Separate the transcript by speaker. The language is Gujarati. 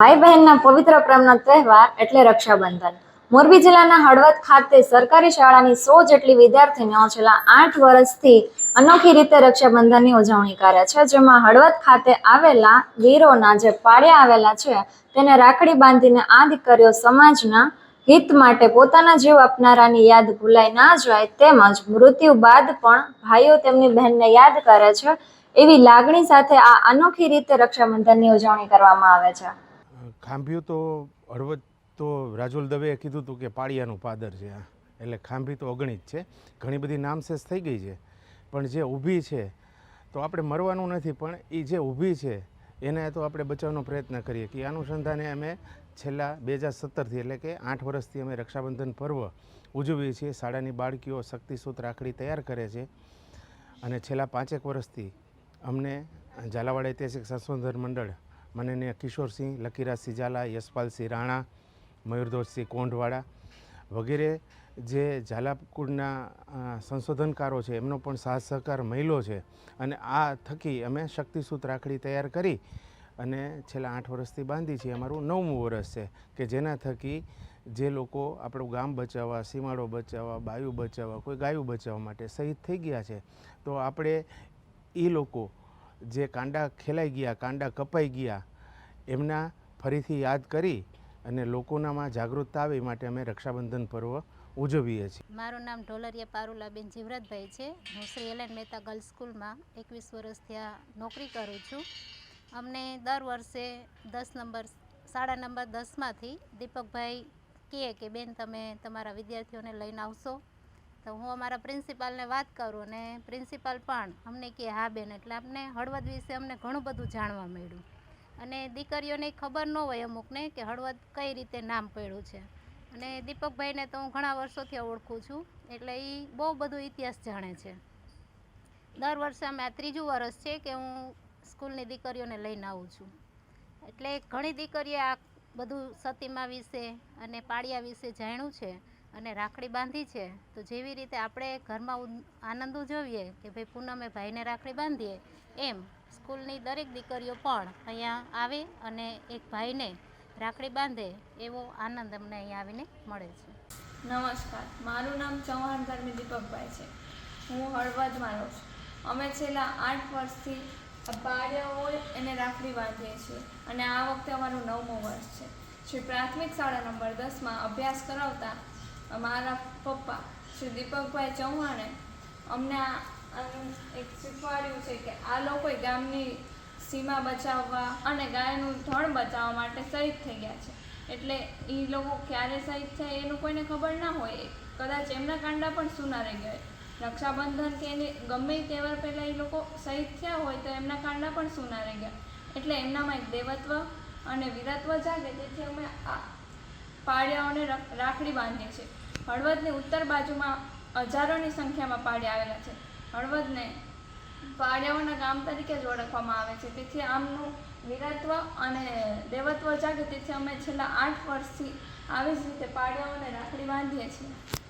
Speaker 1: ભાઈ બહેનના પવિત્ર પ્રેમનો તહેવાર એટલે રક્ષાબંધન. મોરબી જિલ્લાના હળવદ ખાતે સરકારી શાળાની સો જેટલી વિદ્યાર્થીનીઓ છેલ્લા આઠ વર્ષથી અનોખી રીતે રક્ષાબંધનની ઉજવણી કરે છે, જેમાં હળવદ ખાતે આવેલા વીરોના જે પાળ્યા આવેલા છે, તેને રાખડી બાંધીને આ દીકરીઓ સમાજના હિત માટે પોતાના જીવ આપનારાની યાદ ભૂલાઈ ના જાય તેમજ મૃત્યુ બાદ પણ ભાઈઓ તેમની બહેનને યાદ કરે છે, એવી લાગણી સાથે આ અનોખી રીતે રક્ષાબંધનની ઉજવણી કરવામાં આવે છે.
Speaker 2: ખાંભ્યું તો હળવદ તો રાજુલ દવેએ કીધું હતું કે પાળિયાનું પાદર છે આ. એટલે ખાંભી તો અગણિત છે. ઘણી બધી નામશેષ થઈ ગઈ છે. પણ જે ઊભી છે, તો આપણે મરવાનું નથી, પણ એ જે ઊભી છે, એને તો આપણે બચાવવાનો પ્રયત્ન કરીએ કે અનુસંધાને અમે છેલ્લા બે હજાર સત્તરથી એટલે કે આઠ વર્ષથી અમે રક્ષાબંધન પર્વ ઉજવીએ છીએ. શાળાની બાળકીઓ શક્તિસૂત રાખડી તૈયાર કરે છે. અને છેલ્લા પાંચેક વર્ષથી અમને ઝાલાવાડ ઐતિહાસિક સંશોધન મંડળ માનનીય કિશોરસિંહ લકીરાજસિંહ ઝાલા યશપાલસિંહ રાણા મયુરધોજસિંહ કોંઢવાળા વગેરે જે ઝાલાકુડના સંશોધનકારો છે, એમનો પણ સાથ સહકાર મળ્યો છે અને આ થકી અમે શક્તિસૂત રાખડી તૈયાર કરી અને છેલ્લા આઠ વર્ષથી બાંધી છે અમારું નવમું વર્ષ છે કે જેના થકી જે લોકો આપણું ગામ બચાવવા, સીમાડો બચાવવા, બાયુ બચાવવા, કોઈ ગાયું બચાવવા માટે શહીદ થઈ ગયા છે, તો આપણે એ લોકો જે કાંડા ખેલાઈ ગયા, કાંડા કપાઈ ગયા એમના ફરીથી યાદ કરી અને લોકોનામાં જાગૃતતા આવે માટે અમે રક્ષાબંધન પર્વ ઉજવીએ છીએ.
Speaker 3: મારું નામ ઢોલરિયા પારુલાબેન જીવરાજભાઈ છે. હું શ્રી એલ મહેતા ગર્લ્સ સ્કૂલમાં એકવીસ વર્ષથી આ નોકરી કરું છું. અમને દર વર્ષે દસ નંબર, સાડા નંબર દસમાંથી દીપકભાઈ કહે કે, બેન, તમે તમારા વિદ્યાર્થીઓને લઈને આવશો. તો હું અમારા પ્રિન્સિપાલને વાત કરું અને પ્રિન્સિપાલ પણ અમને કહે, હા, બેન. એટલે અમને હળવદ વિશે અમને ઘણું બધું જાણવા મળ્યું. અને દીકરીઓને ખબર ન હોય અમુકને કે હળવદ કઈ રીતે નામ પડ્યું છે. અને દીપકભાઈને તો હું ઘણા વર્ષોથી ઓળખું છું, એટલે એ બહુ બધું ઇતિહાસ જાણે છે. દર વર્ષે અમે આ ત્રીજું વર્ષ છે કે હું સ્કૂલની દીકરીઓને લઈને આવું છું. એટલે ઘણી દીકરીએ આ બધું સતીમા વિશે અને પાળિયા વિશે જાણ્યું છે. અને રાખડી બાંધી છે, તો જેવી રીતે આપણે ઘરમાં આનંદ ઉજવીએ કે ભાઈ પૂનમે ભાઈને રાખડી બાંધીએ, એમ સ્કૂલની દરેક દીકરીઓ પણ અહીંયા આવે અને એક ભાઈને રાખડી બાંધે એવો આનંદ અમને અહીંયા આવીને મળે છે.
Speaker 4: નમસ્કાર, મારું નામ ચૌહાણ ધર્મી દીપકભાઈ છે. હું હળવદમાં રહું છું. અમે છેલ્લા આઠ વર્ષથી પાડ્યા હોય એને રાખડી બાંધીએ છીએ અને આ વખતે અમારું નવમું વર્ષ છે. શ્રી પ્રાથમિક શાળા નંબર દસમાં અભ્યાસ કરાવતા મારા પપ્પા શ્રી દીપકભાઈ ચૌહાણે અમને આનું એક શીખવાડ્યું છે કે આ લોકોએ ગામની સીમા બચાવવા અને ગાયનું ધણ બચાવવા માટે શહીદ થઈ ગયા છે. એટલે એ લોકો ક્યારે શહીદ થયા એનું કોઈને ખબર ના હોય. કદાચ એમના કાંડા પણ સૂના રહી ગયા. રક્ષાબંધન કે એની ગમે તહેવાર પહેલાં એ લોકો શહીદ થયા હોય તો એમના કાંડા પણ સૂના રહી ગયા. એટલે એમનામાં એક દેવત્વ અને વીરત્વ જાગે. તેથી અમે આ પાડ્યાઓને રા- રાખડી બાંધીએ છીએ હળવદની ઉત્તર બાજુમાં હજારોની સંખ્યામાં પાળિયા આવેલા છે. હળવદને પાળિયાઓના ગામ તરીકે જ ઓળખવામાં આવે છે. તેથી આમનું વીરત્વ અને દેવત્વ જાગે. તેથી અમે છેલ્લા આઠ વર્ષથી આવી જ રીતે પાળિયાઓને રાખડી બાંધીએ છીએ.